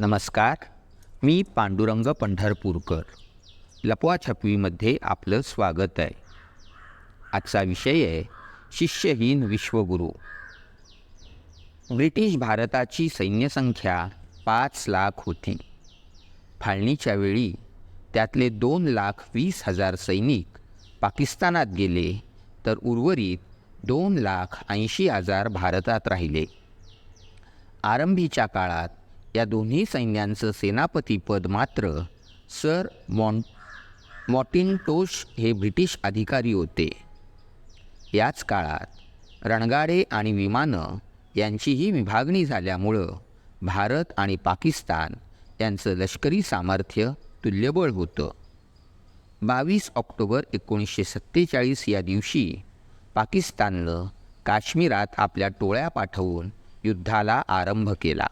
नमस्कार मी पांडुरंग पंढरपूरकर. लपवा छपवीमध्ये आपलं स्वागत आहे. आजचा विषय आहे शिष्यहीन विश्वगुरू. ब्रिटिश भारताची सैन्यसंख्या पाच लाख होती. फाळणीच्या वेळी त्यातले दोन लाख वीस हजार सैनिक पाकिस्तानात गेले तर उर्वरित दोन लाख ऐंशी हजार भारतात राहिले. आरंभीच्या काळात या दोन्ही सैन्यांचं सेनापतीपद मात्र सर मॉन मॉटिनटोश हे ब्रिटिश अधिकारी होते. याच काळात रणगाडे आणि विमानं यांचीही विभागणी झाल्यामुळं भारत आणि पाकिस्तान यांचं लष्करी सामर्थ्य तुल्यबळ होतं. बावीस ऑक्टोबर एकोणीसशे सत्तेचाळीस या दिवशी पाकिस्ताननं काश्मीरात आपल्या टोळ्या पाठवून युद्धाला आरंभ केला.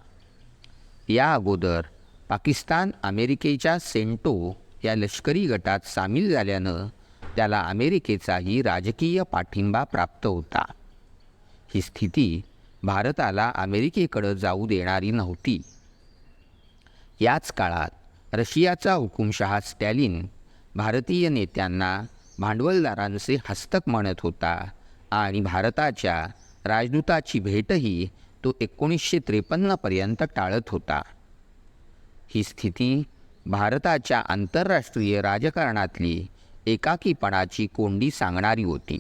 या अगोदर पाकिस्तान अमेरिकेच्या सेंटो या लष्करी गटात सामील झाल्यानं त्याला अमेरिकेचाही राजकीय पाठिंबा प्राप्त होता. ही स्थिती भारताला अमेरिकेकडं जाऊ देणारी नव्हती. याच काळात रशियाचा हुकुमशहा स्टॅलिन भारतीय नेत्यांना भांडवलदारांचे हस्तक म्हणत होता आणि भारताच्या राजदूताची भेटही तो एकोणीसशे त्रेपन्नपर्यंत टाळत होता. ही स्थिती भारताच्या आंतरराष्ट्रीय राजकारणातली एकाकीपणाची कोंडी सांगणारी होती.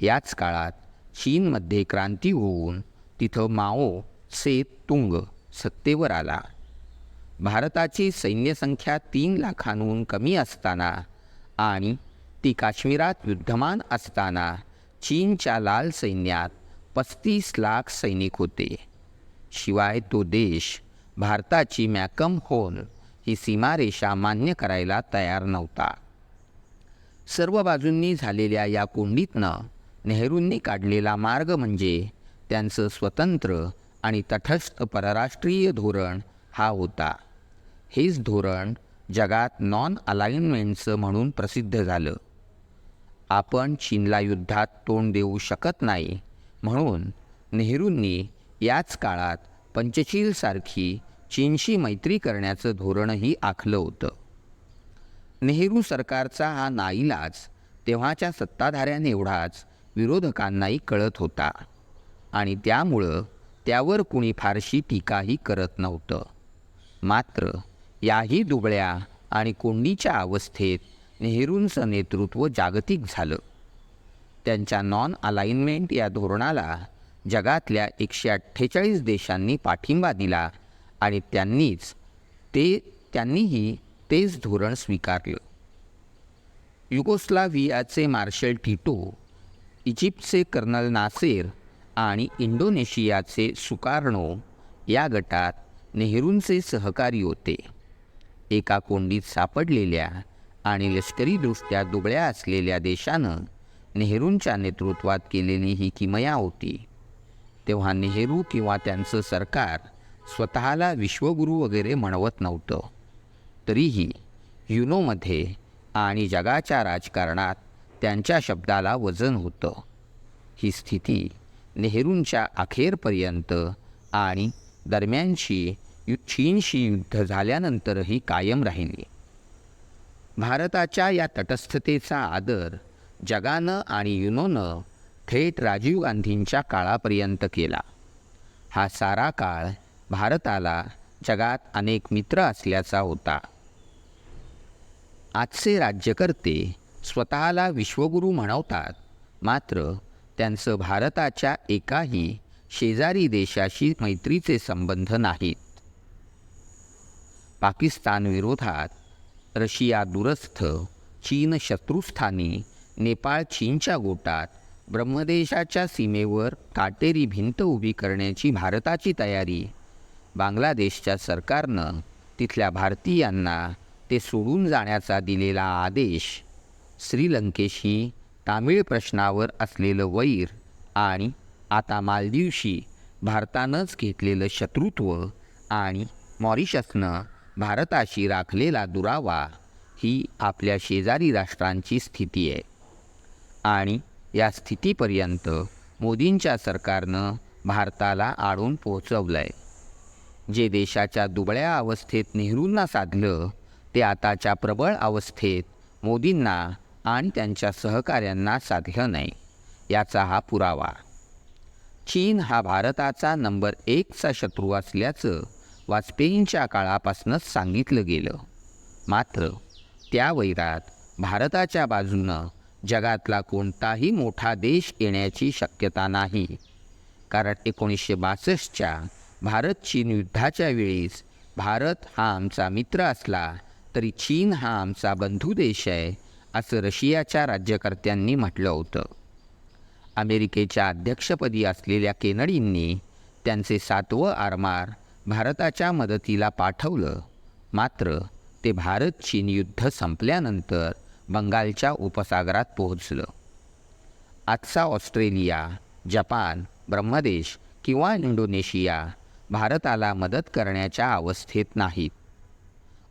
याच काळात चीनमध्ये क्रांती होऊन तिथं माओ से तुंग सत्तेवर आला. भारताची सैन्यसंख्या तीन लाखांहून कमी असताना आणि ती काश्मीरात युद्धमान असताना चीनच्या लाल सैन्यात पस्तीस लाख सैनिक होते. शिवाय तो देश भारताची मॅकम होल ही सीमारेषा मान्य करायला तयार नव्हता. सर्व बाजूंनी झालेल्या या कोंडीतनं नेहरूंनी काढलेला मार्ग म्हणजे त्यांचं स्वतंत्र आणि तटस्थ परराष्ट्रीय धोरण हा होता. हेच धोरण जगात नॉन अलाइनमेंटचं म्हणून प्रसिद्ध झालं. आपण चीनला युद्धात तोंड देऊ शकत नाही म्हणून नेहरूंनी याच काळात पंचशीलसारखी चीनशी मैत्री करण्याचं धोरणही आखलं होतं. नेहरू सरकारचा हा नाईलाज तेव्हाच्या सत्ताधाऱ्यांएवढाच विरोधकांनाही कळत होता आणि त्यामुळं त्यावर कुणी फारशी टीकाही करत नव्हतं. मात्र याही दुबळ्या आणि कोंडीच्या अवस्थेत नेहरूंचं नेतृत्व जागतिक झालं. त्यांच्या नॉन अलाइनमेंट या धोरणाला जगातल्या एकशे अठ्ठेचाळीस देशांनी पाठिंबा दिला आणि त्यांनीच ते त्यांनीही तेच धोरण स्वीकारलं. युगोस्लाव्हियाचे मार्शल टिटो इजिप्तचे कर्नल नासेर आणि इंडोनेशियाचे सुकार्णो या गटात नेहरूंचे सहकारी होते. एका कोंडीत सापडलेल्या आणि लष्करीदृष्ट्या दुबळ्या असलेल्या देशानं नेहरूंच्या नेतृत्वात केलेली ही किमया होती. तेव्हा नेहरू किंवा त्यांचं सरकार स्वतःला विश्वगुरू वगैरे म्हणवत नव्हतं. तरीही युनोमध्ये आणि जगाच्या राजकारणात त्यांच्या शब्दाला वजन होतं. ही स्थिती नेहरूंच्या अखेरपर्यंत आणि दरम्यानशी यु चीनशी युद्ध झाल्यानंतरही कायम राहिली. भारताच्या या तटस्थतेचा आदर जगानं आणि युनोनं थेट राजीव गांधींच्या काळापर्यंत केला. हा सारा काळ भारताला जगात अनेक मित्र असल्याचा होता. आजचे राज्यकर्ते स्वतःला विश्वगुरू म्हणवतात मात्र त्यांचं भारताच्या एकाही शेजारी देशाशी मैत्रीचे संबंध नाहीत. पाकिस्तानविरोधात रशिया दूरस्थ चीन शत्रुस्थानी नेपाळ चीनच्या गोटात ब्रह्मदेशाच्या सीमेवर काटेरी भिंत उभी करण्याची भारताची तयारी. बांगलादेशच्या सरकारनं तिथल्या भारतीयांना ते सोडून जाण्याचा दिलेला आदेश श्रीलंकेशी तामिळ प्रश्नावर असलेलं वैर आणि आता मालदीवशी भारतानंच घेतलेलं शत्रुत्व आणि मॉरिशसनं भारताशी राखलेला दुरावा ही आपल्या शेजारी राष्ट्रांची स्थिती आहे. आणि या स्थितीपर्यंत मोदींच्या सरकारनं भारताला आळून पोहोचवलं आहे जे देशाच्या दुबळ्या अवस्थेत नेहरूंना साधलं ते आताच्या प्रबळ अवस्थेत मोदींना आणि त्यांच्या सहकाऱ्यांना साधलं नाही याचा हा पुरावा. चीन हा भारताचा नंबर एकचा शत्रू असल्याचं वाजपेयींच्या काळापासूनच सांगितलं गेलं. मात्र त्या वैरात भारताच्या बाजूनं जगातला कोणताही मोठा देश येण्याची शक्यता नाही. कारण एकोणीसशे बासष्टच्या भारत चीन युद्धाच्या वेळेस भारत हा आमचा मित्र असला तरी चीन हा आमचा बंधू देश आहे असं रशियाच्या राज्यकर्त्यांनी म्हटलं होतं. अमेरिकेच्या अध्यक्षपदी असलेल्या केनडींनी त्यांचे सातवं आरमार भारताच्या मदतीला पाठवलं. मात्र ते भारत चीन युद्ध संपल्यानंतर बंगालच्या उपसागरात पोहोचलं. आजचा ऑस्ट्रेलिया जपान ब्रह्मदेश किंवा इंडोनेशिया भारताला मदत करण्याच्या अवस्थेत नाहीत.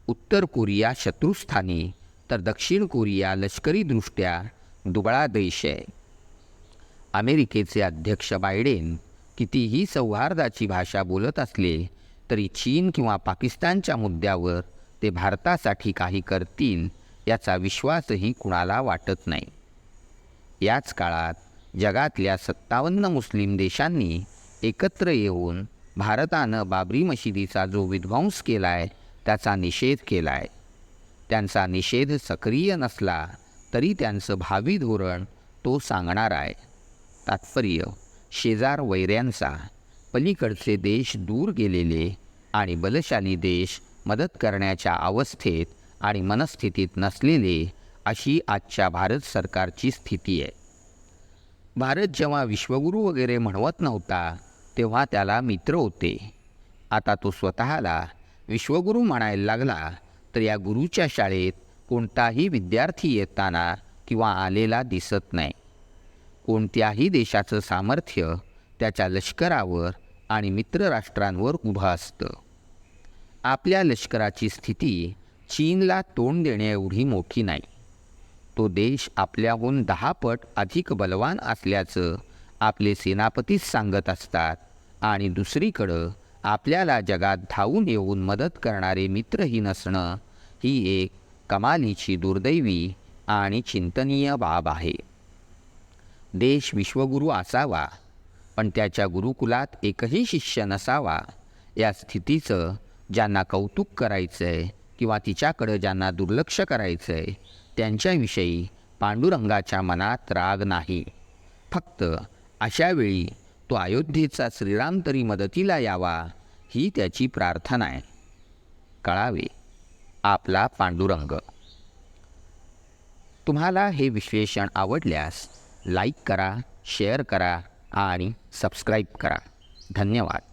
उत्तर कोरिया शत्रुस्थानी तर दक्षिण कोरिया लष्करीदृष्ट्या दुबळा देश आहे. अमेरिकेचे अध्यक्ष बायडेन कितीही सौहार्दाची भाषा बोलत असले तरी चीन किंवा पाकिस्तानच्या मुद्द्यावर ते भारतासाठी काही करतील याचा विश्वासही कुणाला वाटत नाही. याच काळात जगातल्या सत्तावन्न मुस्लिम देशांनी एकत्र येऊन भारतानं बाबरी मशिदीचा जो विध्वंस केला आहे त्याचा निषेध केला आहे त्यांचा निषेध सक्रिय नसला तरी त्यांचं भावी धोरण तो सांगणार आहे. तात्पर्य शेजार वैऱ्यांचा पलीकडचे देश दूर गेलेले आणि बलशाली देश मदत करण्याच्या अवस्थेत आणि मनस्थितीत नसलेले अशी आजच्या भारत सरकारची स्थिती आहे. भारत जेव्हा विश्वगुरू वगैरे म्हणवत नव्हता तेव्हा त्याला मित्र होते. आता तो स्वतःला विश्वगुरू म्हणायला लागला तर या गुरुच्या शाळेत कोणताही विद्यार्थी येताना किंवा आलेला दिसत नाही. कोणत्याही देशाचं सामर्थ्य त्याच्या लष्करावर आणि मित्रराष्ट्रांवर उभं असतं. आपल्या लष्कराची स्थिती चीनला तोंड देण्याएवढी मोठी नाही. तो देश आपल्याहून दहा पट अधिक बलवान असल्याचं आपले सेनापतीच सांगत असतात आणि दुसरीकडं आपल्याला जगात धावून येऊन मदत करणारे मित्रही नसणं ही एक कमालीची दुर्दैवी आणि चिंतनीय बाब आहे. देश विश्वगुरू असावा पण त्याच्या गुरुकुलात एकही शिष्य नसावा या स्थितीचं ज्यांना कौतुक करायचं आहे किंवा तिच्याकडं ज्यांना दुर्लक्ष करायचं आहे त्यांच्याविषयी पांडुरंगाच्या मनात राग नाही. फक्त अशावेळी तो अयोध्येचा श्रीराम तरी मदतीला यावा ही त्याची प्रार्थना आहे. कळावे आपला पांडुरंग. तुम्हाला हे विश्लेषण आवडल्यास लाईक करा शेअर करा आणि सबस्क्राईब करा. धन्यवाद.